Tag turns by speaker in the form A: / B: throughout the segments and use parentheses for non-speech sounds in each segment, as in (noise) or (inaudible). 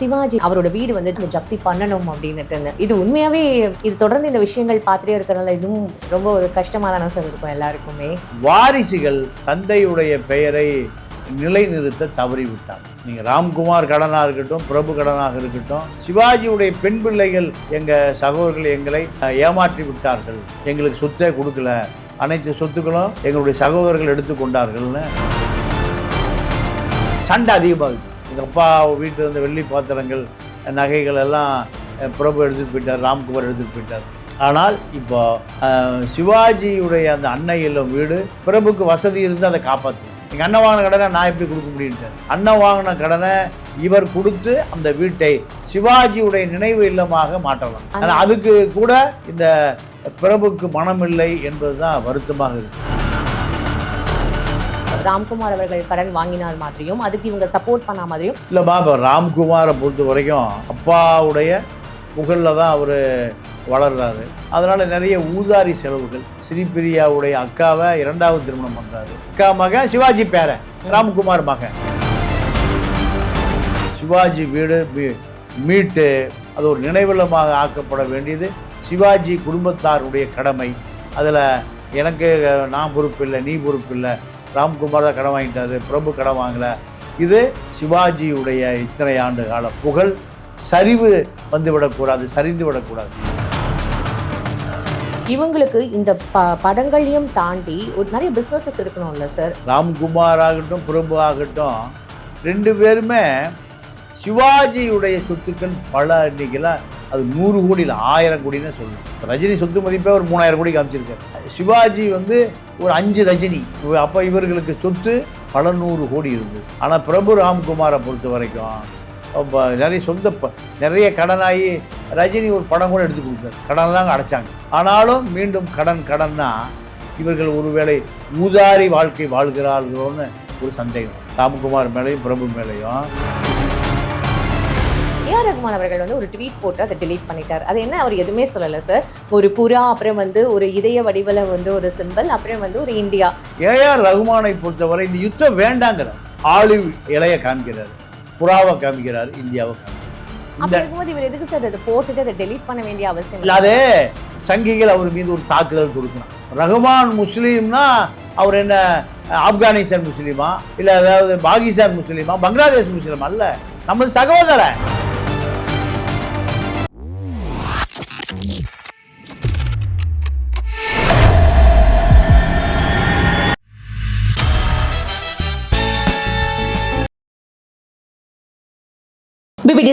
A: சிவாஜி அவரோட வீடு வந்து இந்த ஜப்தி பண்ணணும் அப்படின்னுட்டு இது உண்மையாவே இது தொடர்ந்து இந்த விஷயங்கள் பார்த்துட்டே இருக்கிறனால இதுவும் ரொம்ப ஒரு கஷ்டமா தானே சார் இருக்கும் எல்லாருக்குமே.
B: வாரிசுகள் தந்தையுடைய பெயரை நிலைநிறுத்த தவறிவிட்டார். நீங்க ராம்குமார் கடனா இருக்கட்டும் பிரபு கடனாக இருக்கட்டும் சிவாஜியுடைய பெண் பிள்ளைகள் எங்க சகோதரர்கள் எங்களை ஏமாற்றி விட்டார்கள். எங்களுக்கு சொத்தே கொடுக்கல. அனைத்து சொத்துக்களும் எங்களுடைய சகோதரர்கள் எடுத்துக்கொண்டார்கள்னு சண்டை அதிகமாகுது. எங்கள் அப்பா வீட்டில் இருந்த வெள்ளி பாத்திரங்கள் நகைகள் எல்லாம் பிரபு எடுத்துகிட்டு போயிட்டார் ராம்குமார் எடுத்துகிட்டு போயிட்டார். ஆனால் இப்போ சிவாஜியுடைய அந்த அன்னை இல்லம் வீடு பிரபுக்கு வசதி இருந்து அதை காப்பாற்றும் எங்கள் அண்ணன் வாங்கின கடனை நான் எப்படி கொடுக்க முடியுன்ட்டு அண்ணன் வாங்கின கடனை இவர் கொடுத்து அந்த வீட்டை சிவாஜியுடைய நினைவு இல்லமாக மாற்றலாம். ஆனால் அதுக்கு கூட இந்த பிரபுக்கு மனமில்லை என்பதுதான் வருத்தமாக இருக்கு.
A: ராம்குமார் அவர்கள் கடன் வாங்கினார் மாதிரியும் அதுக்கு இவங்க சப்போர்ட் பண்ண மாதிரியும்.
B: இல்லைம்மா இப்போ ராம்குமாரை பொறுத்த வரைக்கும் அப்பாவுடைய புகழில் தான் அவர் வளர்றாரு. அதனால் நிறைய ஊதாரி செலவுகள். ஸ்ரீபிரியாவுடைய அக்காவை இரண்டாவது திருமணம் பண்ணுறாரு அக்கா மகன் சிவாஜி பேரன் ராம்குமார் மகன். சிவாஜி வீடு மீ- மீட்டு அது ஒரு நினைவில்லமாக ஆக்கப்பட வேண்டியது. சிவாஜி குடும்பத்தாருடைய கடமை. அதில் எனக்கு நான் பொறுப்பில்லை நீ பொறுப்பில்லை. ராம்குமார் தான் கடன் வாங்கிட்டாரு பிரபு கடன் வாங்கலை. இது சிவாஜியுடைய இத்தனை ஆண்டு கால புகழ். சரிவு வந்துவிடக்கூடாது சரிந்து விடக்கூடாது
A: இவங்களுக்கு இந்த ப படங்களையும் தாண்டி ஒரு நிறைய பிஸ்னஸஸ் இருக்கணும்ல சார்
B: ராம்குமார் ஆகட்டும் பிரபு ஆகட்டும் ரெண்டு பேருமே சிவாஜியுடைய சொத்துக்கள் பல எண்ணிக்கையில் அது நூறு கோடி இல்லை ஆயிரம் கோடின்னு சொல்லணும். ரஜினி சொத்து மதிப்பே ஒரு மூணாயிரம் கோடி காமிச்சிருக்காரு. சிவாஜி வந்து ஒரு அஞ்சு ரஜினி. அப்போ இவர்களுக்கு சொத்து பல நூறு கோடி இருந்தது. ஆனால் பிரபு ராம்குமாரை பொறுத்த வரைக்கும் நிறைய சொந்த ப- நிறைய கடனாகி ரஜினி ஒரு படம் கூட எடுத்து கொடுத்தாரு. கடன்லாம் அடைச்சாங்க. ஆனாலும் மீண்டும் கடன் கடன்னா இவர்கள் ஒருவேளை ஊதாரி வாழ்க்கை வாழ்கிறார்களோன்னு ஒரு சந்தேகம். ராம்குமார் மேலேயும் பிரபு மேலேயும்.
A: ஏஆர் ரகுமான் அவர்கள் வந்து ஒரு ட்வீட் போட்டு அதை delete பண்ணிட்டார். அது என்ன? அவர் எதுவுமே சொல்லலை சார் ஒரு புறா அப்புறம் வந்து ஒரு இதய வடிவில் வந்து ஒரு சிம்பிள் அப்புறம் வந்து ஒரு இந்தியா.
B: ஏஆர் ரகுமானை பொறுத்தவரை இந்த யுத்தம் வேண்டாங்கிற ஆலிவ் இலைய காமிக்கிறார் புறாவை காமிக்கிறார் இந்தியாவை காமிக்கிறார்.
A: அப்படி இருக்கும்போது இவர் எதுக்கு சார் அதை போட்டுட்டு அதை delete பண்ண வேண்டிய அவசியம் இல்லை?
B: இல்லாத சங்கிகள் அவர் மீது ஒரு தாக்குதல் கொடுக்கணும் ரகுமான் முஸ்லீம்னா அவர் என்ன ஆப்கானிஸ்தான் முஸ்லீமா? இல்லை அதாவது பாகிஸ்தான் முஸ்லீமா? பங்களாதேஷ் முஸ்லீமா? அல்ல நம்ம சகோதரன்.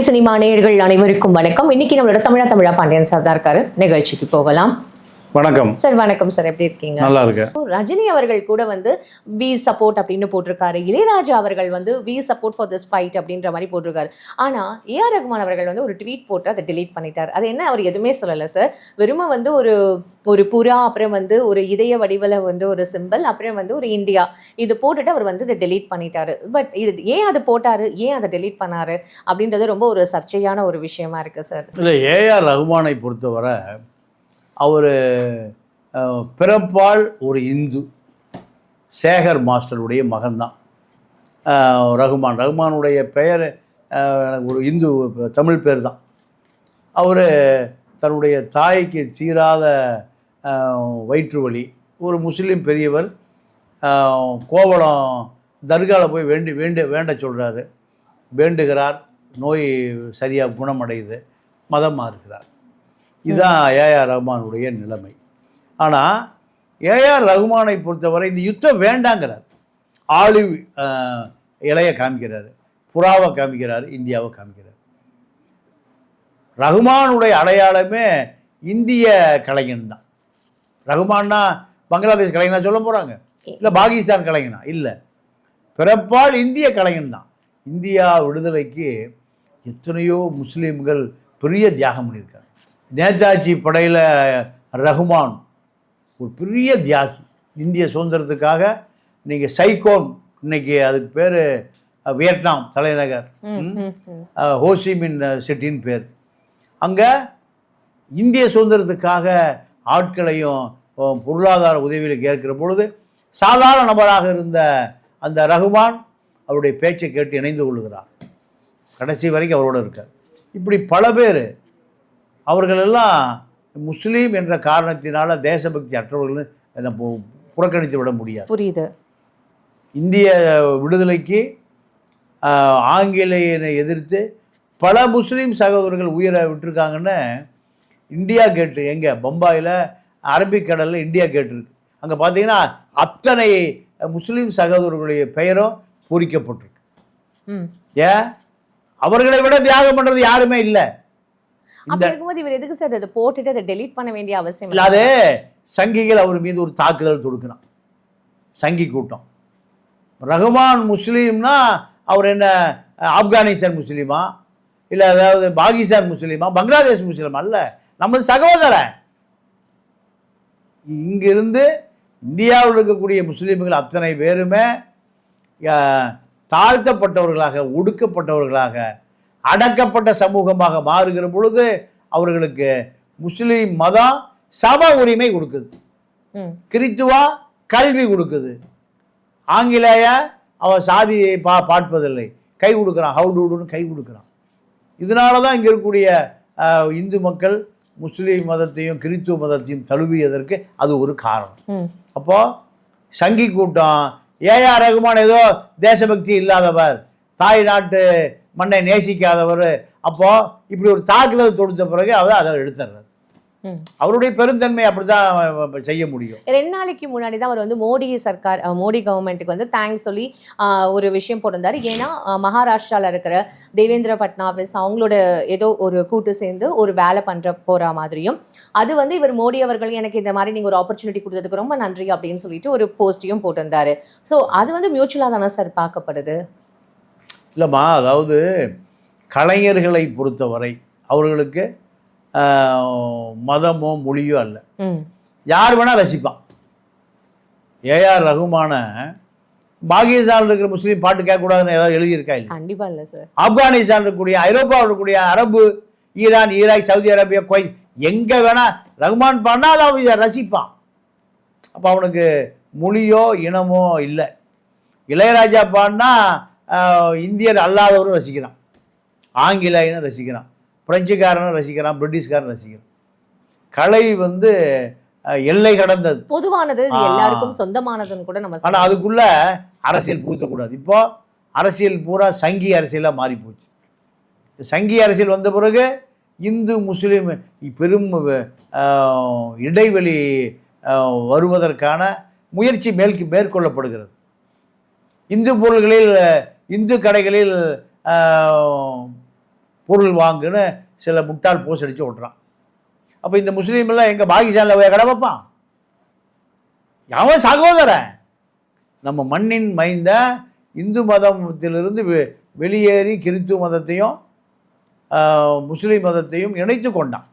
A: சினிமா நேயர்கள் அனைவருக்கும் வணக்கம். இன்னைக்கு நம்மளோட தமிழா தமிழா பாண்டியன் சார் தான் இருக்காரு. நிகழ்ச்சிக்கு போகலாம்.
B: வணக்கம்.
A: சார் வணக்கம் சார். எப்படி இருக்கீங்க?
B: நல்லா இருக்கு
A: ரஜினி அவர்கள் கூட வந்து வி சப்போர்ட் அப்படின்னு போட்டிருக்காரு. இளையராஜா அவர்கள் வந்து we support for this fight அப்படின்ற மாதிரி போட்டிருக்காரு. ஆனா ஏஆர் ரகுமான் அவர்கள் வந்து ஒரு ட்வீட் போட்டு அதை delete பண்ணிட்டார். அது என்ன? அவர் எதுவுமே சொல்லலை சார். வெறுமை வந்து ஒரு ஒரு புறா அப்புறம் வந்து ஒரு இதய வடிவில் வந்து ஒரு சிம்பிள் அப்புறம் வந்து ஒரு இந்தியா இது போட்டுட்டு அவர் வந்து இதை delete பண்ணிட்டாரு. பட் இது ஏன் அது போட்டாரு? ஏன் அதை delete பண்ணாரு? அப்படின்றது ரொம்ப ஒரு சர்ச்சையான ஒரு விஷயமா இருக்கு சார்.
B: இல்லை ஏஆர் ரகுமானை பொறுத்தவரை அவர் பிறப்பால் ஒரு இந்து. சேகர் மாஸ்டருடைய மகன்தான். ரகுமான். ரகுமானுடைய பெயர் எனக்கு ஒரு இந்து தமிழ் பேர் தான் அவர் தன்னுடைய தாய்க்கு தீராத வயிற்று வலி. ஒரு முஸ்லீம் பெரியவர் கோவளம் தர்காவில் போய் வேண்டி வேண்டு வேண்ட சொல்கிறாரு வேண்டுகிறார் நோய் சரியாக குணமடையுது மதம் மாறுகிறார். இதுதான் ஏஆர் ரகுமானுடைய நிலைமை. ஆனால் ஏஆர் ரகுமானை பொறுத்தவரை இந்த யுத்தம் வேண்டாங்கிறார். ஆலிவ் அஹ், இலைய காமிக்கிறாரு புறாவை காமிக்கிறாரு இந்தியாவை காமிக்கிறார். ரகுமானுடைய அடையாளமே இந்திய கலைஞன் தான். ரகுமான்னா பங்களாதேஷ் கலைஞனா சொல்ல போகிறாங்க இல்லை பாகிஸ்தான் கலைஞனா? இல்லை. பிறப்பால் இந்திய கலைஞன் தான். இந்தியா விடுதலைக்கு எத்தனையோ முஸ்லீம்கள் பெரிய தியாகம் பண்ணியிருக்காங்க. நேதாஜி படையில் ரகுமான் ஒரு பெரிய தியாகி. இந்திய சுதந்திரத்துக்காக நீங்கள் சைகோன் இன்னைக்கு அதுக்கு பேர் வியட்நாம் தலைநகர். ஹோசிமின் சிட்டின்னு பேர். அங்கே இந்திய சுதந்திரத்துக்காக ஆட்களையும் பொருளாதார உதவியில் கேட்கிற பொழுது சாதாரண நபராக இருந்த அந்த ரகுமான் அவருடைய பேச்சை கேட்டு இணைந்து கொள்கிறார். கடைசி வரைக்கும் அவரோட இருக்கார். இப்படி பல பேர் அவர்களெல்லாம் முஸ்லீம் என்ற காரணத்தினால தேசபக்தி அற்றவர்கள் நம்ம புறக்கணித்து விட முடியாது.
A: புரியுது.
B: இந்திய விடுதலைக்கு ஆங்கிலேயனை எதிர்த்து பல முஸ்லீம் சகோதரர்கள் உயிரை விட்டிருக்காங்கன்னு இந்தியா கேட்டு எங்கே? பம்பாயில் அரபிக்கடலில் இந்தியா கேட்டு இருக்கு அங்கே பார்த்தீங்கன்னா அத்தனை முஸ்லீம் சகோதரர்களுடைய பெயரும் பொறிக்கப்பட்டிருக்கு.
A: ம்.
B: ஏன்? அவர்களை விட தியாகம் பண்ணுறது யாருமே இல்லை.
A: அப்படி இருக்கும்போது இவர் எதுக்கு சார் அதை போட்டுட்டு அதை டெலீட் பண்ண வேண்டிய அவசியம் இல்லை?
B: இல்லாத சங்கிகள் அவர் மீது ஒரு தாக்குதல் தொடுக்கிறான். சங்கி கூட்டம். ரஹ்மான் முஸ்லீம்னா அவர் என்ன ஆப்கானிஸ்தான் முஸ்லீமா? இல்லை அதாவது பாகிஸ்தான் முஸ்லீமா? பங்களாதேஷ் முஸ்லீமா அல்ல நமது சகோதரன் இங்கிருந்து இந்தியாவில் இருக்கக்கூடிய முஸ்லீம்கள் அத்தனை பேருமே தாழ்த்தப்பட்டவர்களாக ஒடுக்கப்பட்டவர்களாக அடக்கப்பட்ட சமூகமாக மாறுகிற பொழுது அவர்களுக்கு முஸ்லீம் மதம் சம உரிமை கொடுக்குது. கிறித்துவா கல்வி கொடுக்குது. ஆங்கிலேய அவன் சாதியை பா பார்ப்பதில்லை. கை கொடுக்குறான் ஹவு டூடுன்னு கை கொடுக்குறான். இதனால தான் இங்கே இருக்கக்கூடிய இந்து மக்கள் முஸ்லீம் மதத்தையும் கிறித்துவ மதத்தையும் தழுவியதற்கு அது ஒரு காரணம்.
A: ம்.
B: அப்போ சங்கி கூட்டம் ஏஆர் ரகுமான் ஏதோ தேசபக்தி இல்லாதவர் தாய் நாட்டு மண்ணை நேசிக்காதவர். அப்போ இப்படி ஒரு தாக்குதல் தொடுத்த பிறகு அவர் அதை எடுத்துடுறாரு. அவருடைய பெருந்தன்மை அப்படிதான் செய்ய முடியும்.
A: ரெண்டு நாளைக்கு முன்னாடி தான் அவர் வந்து மோடி சர்க்கார் மோடி கவர்மெண்ட்டுக்கு வந்து தேங்க்ஸ் சொல்லி ஒரு விஷயம் போட்டிருந்தாரு. ஏன்னா அஹ், மகாராஷ்டிரால இருக்கிற தேவேந்திர பட்னாவிஸ் அவங்களோட ஏதோ ஒரு கூட்டு சேர்ந்து ஒரு வேலை பண்ற போற மாதிரியும் அது வந்து இவர் மோடி அவர்கள் எனக்கு இந்த மாதிரி நீங்க ஒரு ஆப்பர்ச்சுனிட்டி கொடுத்ததுக்கு ரொம்ப நன்றி அப்படின்னு சொல்லிட்டு ஒரு போஸ்டையும் போட்டிருந்தாரு. ஸோ அது வந்து மியூச்சுவலாக தானே சார் பார்க்கப்படுது?
B: இல்லைம்மா அதாவது கலைஞர்களை பொறுத்தவரை அவர்களுக்கு மதமோ மொழியோ அல்ல. யார் வேணால் ரசிப்பான். ஏஆர் ரகுமான பாகிஸ்தானில் இருக்கிற முஸ்லீம் பாட்டு கேட்கக்கூடாதுன்னு ஏதாவது எழுதியிருக்கா இல்லை
A: கண்டிப்பா இல்லை சார்
B: ஆப்கானிஸ்தான் இருக்கக்கூடிய ஐரோப்பாவில் இருக்கக்கூடிய அரபு Iran Iraq Saudi Arabia Kuwait எங்கே வேணா ரகுமான் பாடினா அதை அவன் ரசிப்பான். அப்போ அவனுக்கு மொழியோ இனமோ இல்லை. இளையராஜா பாடினா இந்தியர் அல்லாதவரும் ரசிக்கிறான். ஆங்கிலேயனும் ரசிக்கிறான். பிரெஞ்சுக்காரனும் ரசிக்கிறான். பிரிட்டிஷ்காரன் ரசிக்கிறான். கலை வந்து எல்லை கடந்தது.
A: பொதுவானது. எல்லாருக்கும் சொந்தமானதுன்னு கூட நம்ம
B: ஆனால். அதுக்குள்ள அரசியல் பூத்தக்கூடாது. இப்போ அரசியல் பூரா சங்கி அரசியலாக மாறி போச்சு இந்த சங்கி அரசியல் வந்த பிறகு இந்து முஸ்லீம் பெரும் இடைவெளி வருவதற்கான முயற்சி மேல் மேற்கொள்ளப்படுகிறது. இந்து பொருள்களில் இந்து கடைகளில் பொருள் வாங்குன்னு சில முட்டாள் போஸ் அடித்து ஓட்டுறான். அப்போ இந்த முஸ்லீம் எல்லாம் எங்கள் பாகிஸ்தானில் போய் கடை வைப்பான்? அவன் சகோதரன்? நம்ம மண்ணின் மைந்த இந்து மதத்திலிருந்து வெளியேறி கிறித்துவ மதத்தையும் முஸ்லீம் மதத்தையும் இணைத்து கொண்டான்.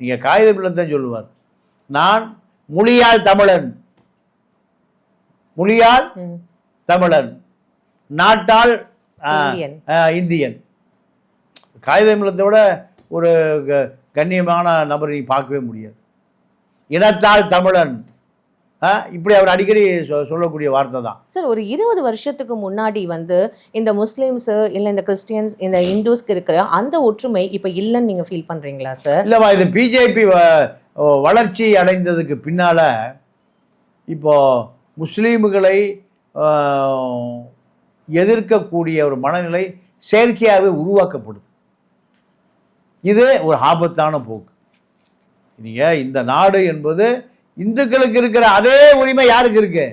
B: நீங்கள் காகித பிள்ளைத்தான் சொல்லுவார். நான் மொழியால் தமிழன். மொழியால். தமிழன். நாட்டால்
A: இந்தியன்.
B: ஆஹ், இந்தியன். காகித மில்லத்தை விட ஒரு கண்ணியமான நபரை நீ பார்க்கவே முடியாது. இனத்தால் தமிழன். இப்படி அவர் அடிக்கடி சொல்லக்கூடிய வார்த்தை தான்.
A: சார் ஒரு இருபது வருஷத்துக்கு முன்னாடி வந்து இந்த முஸ்லிம்ஸ் இல்ல இந்த கிறிஸ்டியன்ஸ் இந்த இந்துஸ்க்கு இருக்கிற அந்த ஒற்றுமை இப்ப இல்லைன்னு நீங்க ஃபீல் பண்றீங்களா சார்
B: இல்லைம்மா இது பிஜேபி வளர்ச்சி அடைந்ததுக்கு பின்னால் இப்போ முஸ்லீம்களை எதிர்க்கக்கூடிய ஒரு மனநிலை செயற்கையாகவே உருவாக்கப்படுது. இது ஒரு ஆபத்தான போக்கு. நீங்கள் இந்த நாடு என்பது இந்துக்களுக்கு இருக்கிற அதே உரிமை யாருக்கு இருக்கு?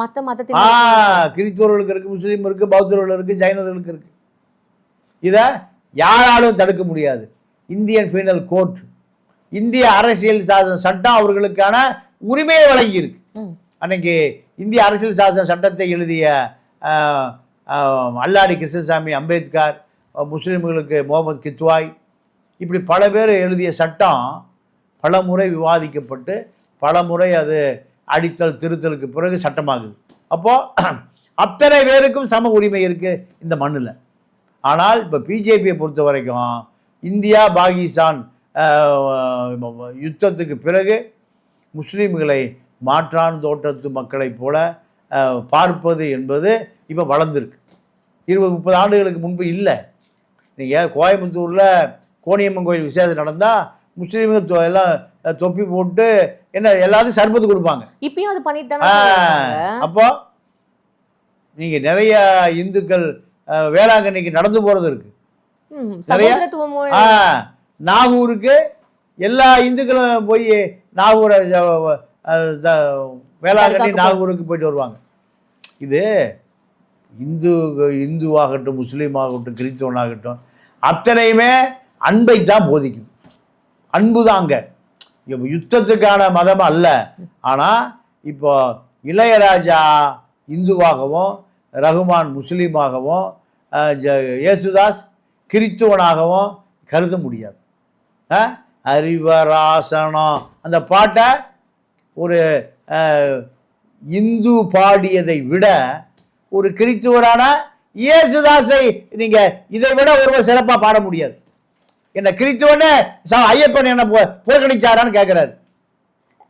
A: மத்த
B: ஆ
A: மதத்தின்
B: கிறிஸ்தவர்களுக்கு இருக்கு முஸ்லீம் இருக்கு பௌத்தர்கள் இருக்கு ஜைனர்களுக்கு இருக்கு. இதை யாராலும் தடுக்க முடியாது. இந்தியன் பீனல் கோர்ட் இந்திய அரசியல் சாசன சட்டம் அவர்களுக்கான உரிமையை வழங்கியிருக்கு. அன்னைக்கு இந்திய அரசியல் சாசன சட்டத்தை எழுதிய அல்லாடி கிருஷ்ணசாமி அம்பேத்கர் முஸ்லீம்களுக்கு முகமது கித்வாய் இப்படி பல பேர் எழுதிய சட்டம் பல முறை விவாதிக்கப்பட்டு பல முறை அது அடித்தல் திருத்தலுக்கு பிறகு சட்டமாகுது. அப்போது (clears throat) அத்தனை பேருக்கும் சம உரிமை இருக்குது இந்த மண்ணில். ஆனால் இப்போ பிஜேபியை பொறுத்த வரைக்கும் இந்தியா பாகிஸ்தான் யுத்தத்துக்கு பிறகு முஸ்லீம்களை மாற்றான் தோட்டத்து மக்களைப் போல பார்ப்பது என்பது இப்போ வளர்ந்துருக்கு. இருபது முப்பது ஆண்டுகளுக்கு முன்பு இல்லை. நீங்கள் கோயம்புத்தூரில் கோணியம்மன் கோயில் விசேஷம் நடந்தால் முஸ்லீமுங்க தொ- எல்லாம் தொப்பி போட்டு என்ன எல்லாத்தையும் சர்பத்து கொடுப்பாங்க.
A: இப்பயும் அது பண்ணிட்டு
B: அப்போ நீங்க நிறைய இந்துக்கள் வேளாங்கண்ணிக்கு நடந்து போறது இருக்கு. நிறைய- நாகூருக்கு எல்லா இந்துக்களும் போய் நாகூரை வேளாங்கண்ணி நாகூருக்கு போயிட்டு வருவாங்க. இது இந்து இந்துவாகட்டும் முஸ்லீம் ஆகட்டும் கிறிஸ்தவனாகட்டும் அத்தனையுமே அன்பை தான் போதிக்கும். அன்பு தாங்க இப்போ யுத்தத்துக்கான மதம் அல்ல. ஆனால் இப்போ இளையராஜா இந்துவாகவும் ரகுமான் முஸ்லீமாகவும் ஜ- இயேசுதாஸ் கிறித்துவனாகவும் கருத முடியாது. அறிவராசனம். அந்த பாட்டை ஒரு இந்து பாடியதை விட ஒரு கிறித்துவரான இயேசுதாஸை நீங்க இதை விட ஒருவர் சிறப்பாக பாட முடியாது. என்ன கிறித்துவன்னு ச- ஐயப்பன் என்ன புறக்கணிச்சாரான்னு கேட்குறாரு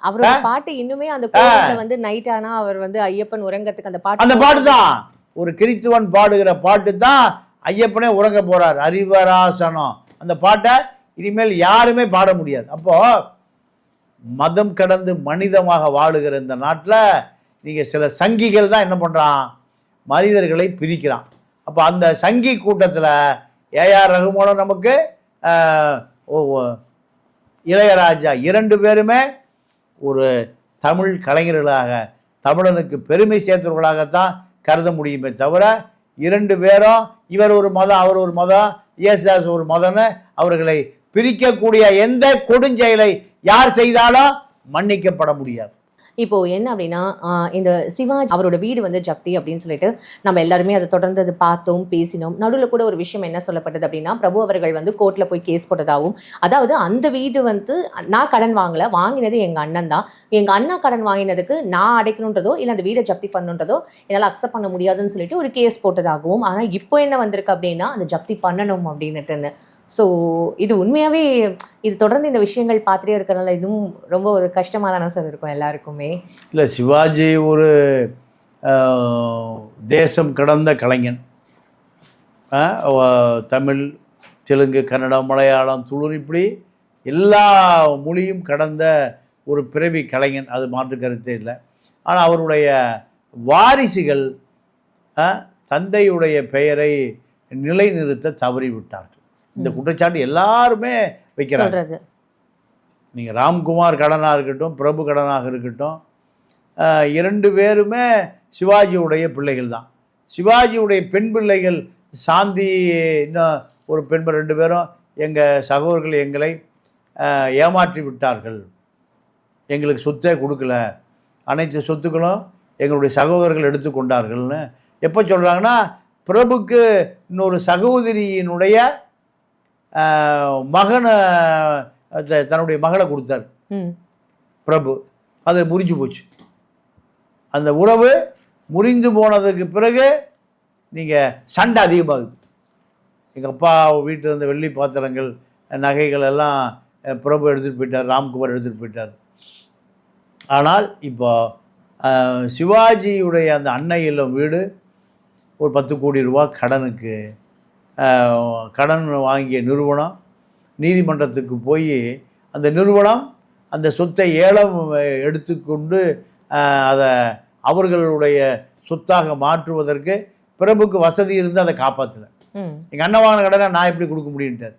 A: அவரோட பாட்டு இன்னுமே அந்த கோவில்ல வந்து நைட் ஆனா அவர் வந்து ஐயப்பன் உறங்கறதுக்கு அந்த பாட்டு
B: அந்த பாட்டு தான் ஒரு கிறித்துவன் பாடுகிற பாட்டு தான் ஐயப்பனே உறங்க போறார். அறிவராசனம். அந்த பாட்டை இனிமேல் யாருமே பாட முடியாது. அப்போ மதம் கடந்து மனிதமாக வாழுகிற இந்த நாட்டில் நீங்கள் சில சங்கிகள் தான் என்ன பண்ணுறான் மனிதர்களை பிரிக்கிறான். அப்போ அந்த சங்கி கூட்டத்தில் ஏஆர் ரகுமானும் நமக்கு இளையராஜா இரண்டு பேருமே ஒரு தமிழ் கலைஞர்களாக தமிழனுக்கு பெருமை சேர்த்தவர்களாகத்தான் கருத முடியுமே தவிர இரண்டு பேரும் இவர் ஒரு மதம் அவர் ஒரு மதம் இயேசுதாஸ் ஒரு மதம்னு அவர்களை பிரிக்கக்கூடிய எந்த கொடுஞ்செயலை யார் செய்தாலும் மன்னிக்கப்பட முடியாது.
A: இப்போது என்ன அப்படின்னா இந்த சிவாஜி அவரோட வீடு வந்து ஜப்தி அப்படின்னு சொல்லிட்டு நம்ம எல்லாருமே அதை தொடர்ந்து அது பார்த்தோம் பேசினோம். நடுவில் கூட ஒரு விஷயம் என்ன சொல்லப்பட்டது அப்படின்னா பிரபு அவர்கள் வந்து கோர்ட்டில் போய் கேஸ் போட்டதாகவும் அதாவது அந்த வீடு வந்து நான் கடன் வாங்கல வாங்கினது எங்கள் அண்ணன் தான். எங்கள் அண்ணா கடன் வாங்கினதுக்கு நான் அடைக்கணுன்றதோ இல்லை அந்த வீடை ஜப்தி பண்ணுன்றதோ என்னால் அக்செப்ட் பண்ண முடியாதுன்னு சொல்லிட்டு ஒரு கேஸ் போட்டதாகவும் ஆனால் இப்போ என்ன வந்திருக்கு அப்படின்னா அந்த ஜப்தி பண்ணணும் அப்படின்னுட்டு ஸோ இது உண்மையாகவே இது தொடர்ந்து இந்த விஷயங்கள் பார்த்துட்டே இருக்கிறனால இதுவும் ரொம்ப ஒரு கஷ்டமாக தானே சார் இருக்கும் எல்லாருக்குமே.
B: இல்லை சிவாஜி ஒரு தேசம் கடந்த கலைஞன். தமிழ் தெலுங்கு கன்னடம் மலையாளம் துளுர் இப்படி எல்லா மொழியும் கடந்த ஒரு பிறவி கலைஞன். அது மாற்று கருத்தே இல்லை. ஆனால் அவருடைய வாரிசுகள் தந்தையுடைய பெயரை நிலைநிறுத்த தவறிவிட்டார்கள். இந்த குற்றச்சாட்டு எல்லாருமே வைக்கிறாங்க. நீங்கள் ராம்குமார் கடனாக இருக்கட்டும் பிரபு கடனாக இருக்கட்டும் இரண்டு பேருமே சிவாஜியுடைய பிள்ளைகள் தான். சிவாஜியுடைய பெண் பிள்ளைகள் சாந்தி இன்னும் ஒரு பெண் ரெண்டு பேரும் எங்கள் சகோதரர்கள் எங்களை ஏமாற்றி விட்டார்கள். எங்களுக்கு சொத்தே கொடுக்கல. அனைத்து சொத்துக்களும் எங்களுடைய சகோதரர்கள் எடுத்துக்கொண்டார்கள்னு எப்போ சொல்கிறாங்கன்னா பிரபுக்கு இன்னொரு சகோதரியினுடைய மகனை தன்னுடைய மகளை கொடுத்தார். பிரபு. அது முறிஞ்சு போச்சு. அந்த உறவு முறிந்து போனதுக்கு பிறகு நீங்கள் சண்டை அதிகமாகுது. எங்கள் அப்பா வீட்டில் இருந்த வெள்ளி பாத்திரங்கள் நகைகள் எல்லாம் பிரபு எடுத்துகிட்டு போயிட்டார் ராம்குமார் எடுத்துகிட்டு போயிட்டார். ஆனால் இப்போ சிவாஜியுடைய அந்த அன்னை இல்லம் வீடு ஒரு பத்து கோடி ரூபா கடனுக்கு கடன் வாங்கிய நிறுவனம் நீதிமன்றத்துக்கு போய் அந்த நிறுவனம் அந்த சொத்தை ஏலம் எடுத்துக்கொண்டு அதை அவர்களுடைய சொத்தாக மாற்றுவதற்கு பிரபுக்கு வசதி இருந்து அதை காப்பாற்றல எங்கள் அண்ணன் வாங்கின கடனை நான் எப்படி கொடுக்க முடியுன்ட்டார்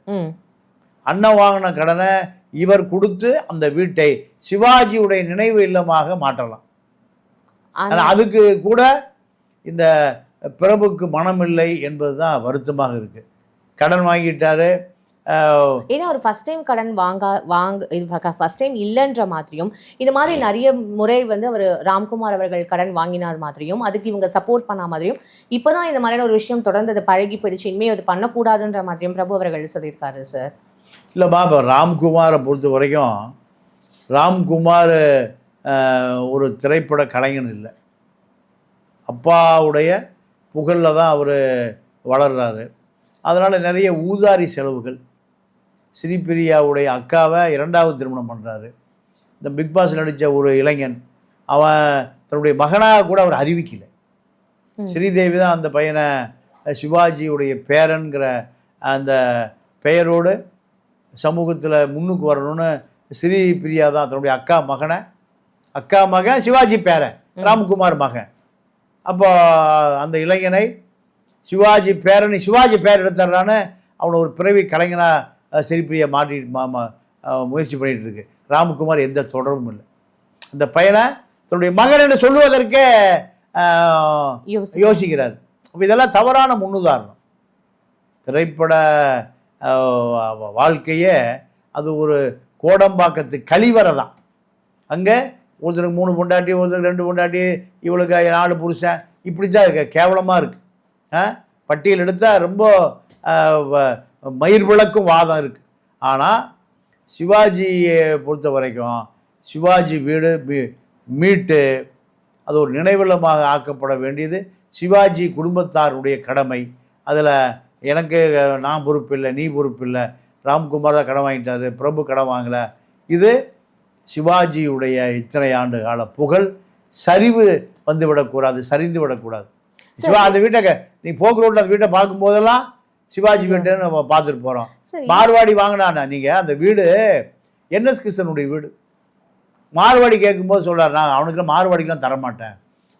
B: அண்ணன் வாங்கின கடனை இவர் கொடுத்து அந்த வீட்டை சிவாஜியுடைய நினைவு இல்லமாக மாற்றலாம். ஆனால் அதுக்கு கூட இந்த பிரபுக்கு மனமில்லை என்பது தான் வருத்தமாக இருக்குது கடன் வாங்கிட்டாரு
A: ஏன்னா அவர் ஃபர்ஸ்ட் டைம் கடன் வாங்க வாங்க இது ஃபர்ஸ்ட் டைம் இல்லைன்ற மாதிரியும் இந்த மாதிரி நிறைய முறை வந்து அவர் ராம்குமார் அவர்கள் கடன் வாங்கினார் மாதிரியும் அதுக்கு இவங்க சப்போர்ட் பண்ண மாதிரியும் இப்போதான் இந்த மாதிரியான ஒரு விஷயம் தொடர்ந்து அது பழகி போயிடுச்சு. இனிமே அது பண்ணக்கூடாதுன்ற மாதிரியும் பிரபு அவர்கள் சொல்லியிருக்காரு சார்
B: இல்லைம்மா இப்போ ராம்குமாரை பொறுத்த வரைக்கும் ராம்குமார் ஒரு திரைப்பட கலைஞன் இல்லை. அப்பாவுடைய புகழில் தான் அவர் வளர்றாரு. அதனால் நிறைய ஊதாரி செலவுகள். ஸ்ரீபிரியாவுடைய அக்காவை இரண்டாவது திருமணம் பண்ணுறாரு இந்த பிக் பாஸ் நடித்த ஒரு இளைஞன் அவன் தன்னுடைய மகனாக கூட அவர் அறிவிக்கல. ஸ்ரீதேவி தான் அந்த பையனை சிவாஜியுடைய பேரன்கிற அந்த பெயரோடு சமூகத்தில் முன்னுக்கு வரணும்னு ஸ்ரீ பிரியா தான் தன்னுடைய அக்கா மகனை அக்கா மகன் சிவாஜி பேரன் ராம்குமார் மகன். அப்போ அந்த இளைஞனை சிவாஜி பேரனி சிவாஜி பேர் எடுத்துட்றான்னு அவனை ஒரு பிறவி கலைஞனா அஹ், ஸ்ரீபிரியா மாட்டி மா- முயற்சி பண்ணிட்டு இருக்கு ராம்குமார் எந்த தொடர்பும் இல்லை. அந்த பையனை தன்னுடைய மகன் என்று சொல்லுவதற்கே யோசிக்கிறார். அப்போ இதெல்லாம் தவறான முன்னுதாரணம். திரைப்பட வாழ்க்கையே அது ஒரு கோடம்பாக்கத்து கழிவறை தான். அங்கே ஒருத்தருக்கு மூணு பொண்டாட்டி ஒருத்தனுக்கு ரெண்டு பொண்டாட்டி இவளுக்கு நாலு புருஷன். இப்படி தான் இருக்கு. கேவலமாக இருக்குது பட்டியல் எடுத்தால் ரொம்ப வ- மயிர் விளக்கும் வாதம் இருக்குது ஆனால் சிவாஜியை பொறுத்த வரைக்கும் சிவாஜி வீடு மீ- மீட்டு அது ஒரு நினைவிலமாக ஆக்கப்பட வேண்டியது. சிவாஜி குடும்பத்தாருடைய கடமை. அதில் எனக்கு நான் நான் பொறுப்பில்லை நீ பொறுப்பில்லை. ராம்குமார் தான் கடன் வாங்கிட்டாரு பிரபு கடன் வாங்கலை. இது சிவாஜியுடைய இத்தனை ஆண்டு கால புகழ் சரிவு வந்து விடக்கூடாது சரிந்து விடக்கூடாது சிவா அந்த வீட்டை க- நீ போக்கு ரோட்டில் அந்த வீட்டை பார்க்கும்போதெல்லாம் சிவாஜி வீட்டுன்னு நம்ம பார்த்துட்டு போகிறோம் மார்வாடி வாங்கினாண்ணா நீங்கள் அந்த வீடு என்எஸ் கிருஷ்ணனுடைய வீடு. மார்வாடி கேட்கும்போது சொல்றார் நான் அவனுக்குலாம் மார்வாடிக்கெலாம் தரமாட்டேன்.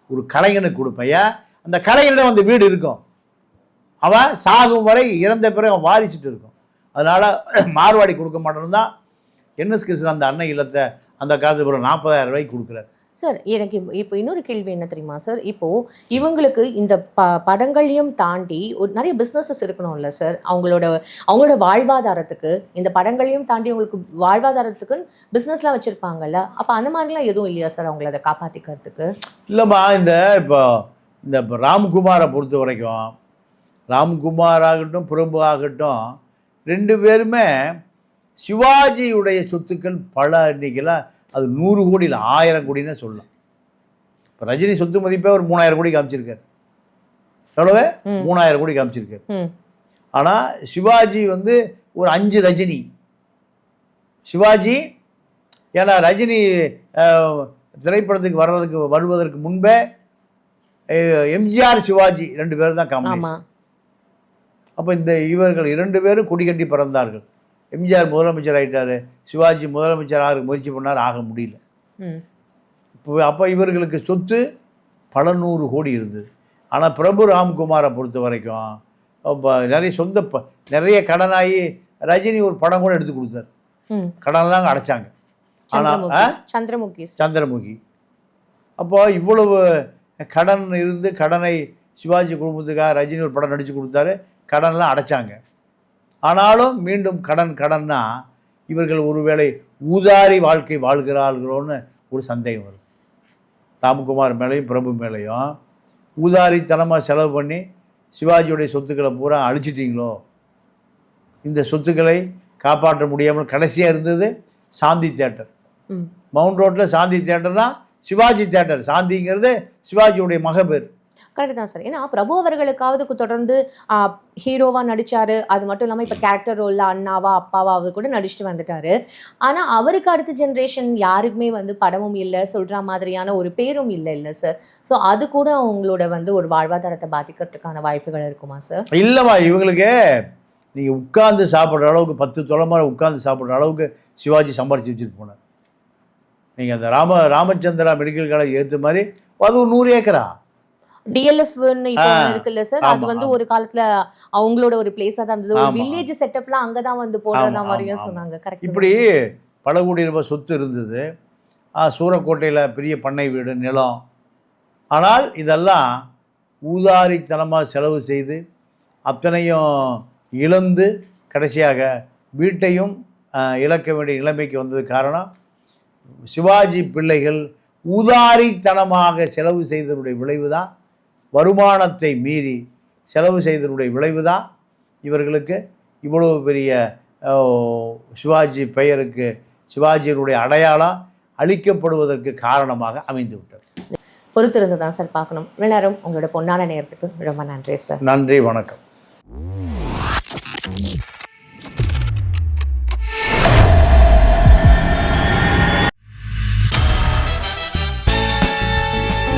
B: ஒரு கலைஞனுக்கு கொடுப்பையா அந்த கலைஞனிடம் அந்த வீடு இருக்கும். அவன் சாகும் வரை இறந்த பிறகு அவன் வாரிசிட்டு இருக்கும். அதனால் மார்வாடி கொடுக்க மாட்டேன்னு தான் என்எஸ் கிருஷ்ணன் அந்த அன்னை இல்லத்தை அந்த காலத்துக்கு ஒரு நாற்பதாயிரம் ரூபாய்க்கு கொடுக்குறாரு.
A: சார் எனக்கு இப்போ- இன்னொரு கேள்வி என்ன தெரியுமா சார்? இப்போ இவங்களுக்கு இந்த ப படங்களையும் தாண்டி ஒரு நிறைய பிஸ்னஸஸ் இருக்கணும்ல சார்? அவங்களோட அவங்களோட வாழ்வாதாரத்துக்கு இந்த படங்களையும் தாண்டி அவங்களுக்கு வாழ்வாதாரத்துக்கு பிஸ்னஸ்லாம் வச்சுருப்பாங்கல்ல? அப்போ அந்த மாதிரிலாம் எதுவும் இல்லையா சார் அவங்கள அதை காப்பாற்றிக்கிறதுக்கு
B: இல்லைம்மா இந்த இப்போ இந்த ராம்குமாரை பொறுத்த வரைக்கும் ராம்குமார் ஆகட்டும் பிரபு ஆகட்டும் ரெண்டு பேருமே சிவாஜியுடைய சொத்துக்கள் பல எண்ணிக்கையில் அது நூறு கோடி இல்லை ஆயிரம் கோடின்னு சொல்லலாம். இப்போ ரஜினி சொத்து மதிப்பே ஒரு மூணாயிரம் கோடி காமிச்சிருக்காரு. எவ்வளவு. மூணாயிரம் கோடி காமிச்சிருக்காரு. ஆனால் சிவாஜி வந்து ஒரு அஞ்சு ரஜினி. சிவாஜி ஏன்னா ரஜினி திரைப்படத்துக்கு வர்றதுக்கு வருவதற்கு முன்பே எம்ஜிஆர் சிவாஜி ரெண்டு பேரும் தான் காமெடி அப்போ இந்த இவர்கள் இரண்டு பேரும் கொடி கட்டி பிறந்தார்கள். எம்ஜிஆர் முதலமைச்சர் ஆயிட்டாரு சிவாஜி முதலமைச்சர் ஆக முயற்சி பண்ணார் ஆக முடியல. இப்போ அப்போ இவர்களுக்கு சொத்து பல நூறு கோடி இருந்தது. ஆனால் பிரபு ராம்குமாரை பொறுத்த வரைக்கும் அப்ப நிறைய சொந்த ப நிறைய கடனாகி ரஜினி ஒரு படம் கூட எடுத்து கொடுத்தாரு. கடன்லாம் அடைச்சாங்க. ஆனால்
A: சந்திரமுகி சந்திரமுகி.
B: அப்போ இவ்வளவு கடன் இருந்து கடனை சிவாஜி குடும்பத்துக்காக ரஜினி ஒரு படம் நடித்து கொடுத்தாரு கடன்லாம் அடைச்சாங்க. ஆனாலும் மீண்டும் கடன் கடன்னா இவர்கள் ஒருவேளை ஊதாரி வாழ்க்கை வாழ்கிறார்களோன்னு ஒரு சந்தேகம் வருது. ராம்குமார் மேலேயும் பிரபு மேலேயும் ஊதாரித்தனமாக செலவு பண்ணி சிவாஜியுடைய சொத்துக்களை பூரா அழிச்சிட்டீங்களோ? இந்த சொத்துக்களை காப்பாற்ற முடியாமல் கடைசியாக இருந்தது சாந்தி தேட்டர் மவுண்ட் ரோட்டில் சாந்தி தேட்டர்னா சிவாஜி தேட்டர் சாந்திங்கிறது சிவாஜியுடைய மகபேர்.
A: கரெக்ட் தான் சார். ஏன்னா பிரபு அவர்களுக்காவது தொடர்ந்து ஹீரோவாக நடிச்சாரு. அது மட்டும் இல்லாமல் இப்போ கேரக்டர் ரோலில் அண்ணாவா அப்பாவா அவர் கூட நடிச்சுட்டு வந்துட்டாரு. ஆனால் அவருக்கு அடுத்த ஜென்ரேஷன் யாருக்குமே வந்து படமும் இல்லை சொல்கிற மாதிரியான ஒரு பேரும் இல்லை இல்லை சார் ஸோ அது கூட அவங்களோட வந்து ஒரு வாழ்வாதாரத்தை பாதிக்கிறதுக்கான வாய்ப்புகள் இருக்குமா சார்
B: இல்லைம்மா இவங்களுக்கு நீங்கள் உட்கார்ந்து சாப்பிட்ற அளவுக்கு பத்து தொலைமுறை உட்கார்ந்து சாப்பிட்ற அளவுக்கு சிவாஜி சம்பாரிச்சு வச்சுட்டு போனார். நீங்கள் அந்த ராம ராமச்சந்திரா மெடிக்கல் காலேஜ் ஏற்ற மாதிரி அது ஒரு நூறு ஏக்கரா?
A: டிஎல்எஃப்னு இப்போ இருக்குல்ல சார் அது வந்து. ஒரு காலத்துல அவங்களோட ஒரு பிளேஸா தான் இருந்தது. ஒரு வில்லேஜ் செட்டப்லாம் அங்கதான் வந்து போடுறதா மாதிரியும். சொன்னாங்க. கரெக்ட்
B: இப்படி பல கோடி ரூபாய் சொத்து இருந்தது. சூரக்கோட்டையில் பெரிய பண்ணை வீடு நிலம். ஆனால் இதெல்லாம் ஊதாரித்தனமாக செலவு செய்து அத்தனையும் இழந்து கடைசியாக வீட்டையும் இழக்க வேண்டிய நிலைமைக்கு வந்தது காரணம் சிவாஜி பிள்ளைகள் ஊதாரித்தனமாக செலவு செய்ததனுடைய விளைவு தான் வருமானத்தை மீறி செலவு செய்ததனுடைய விளைவு தான் இவர்களுக்கு இவ்வளவு பெரிய சிவாஜி பெயருக்கு சிவாஜியினுடைய அடையாளம் அளிக்கப்படுவதற்கு காரணமாக அமைந்து விட்டது
A: பொறுத்திருந்து தான் சார் பார்க்கணும். நேரம் உங்களோட பொன்னான நேரத்துக்கு ரொம்ப நன்றி சார்.
B: நன்றி வணக்கம்.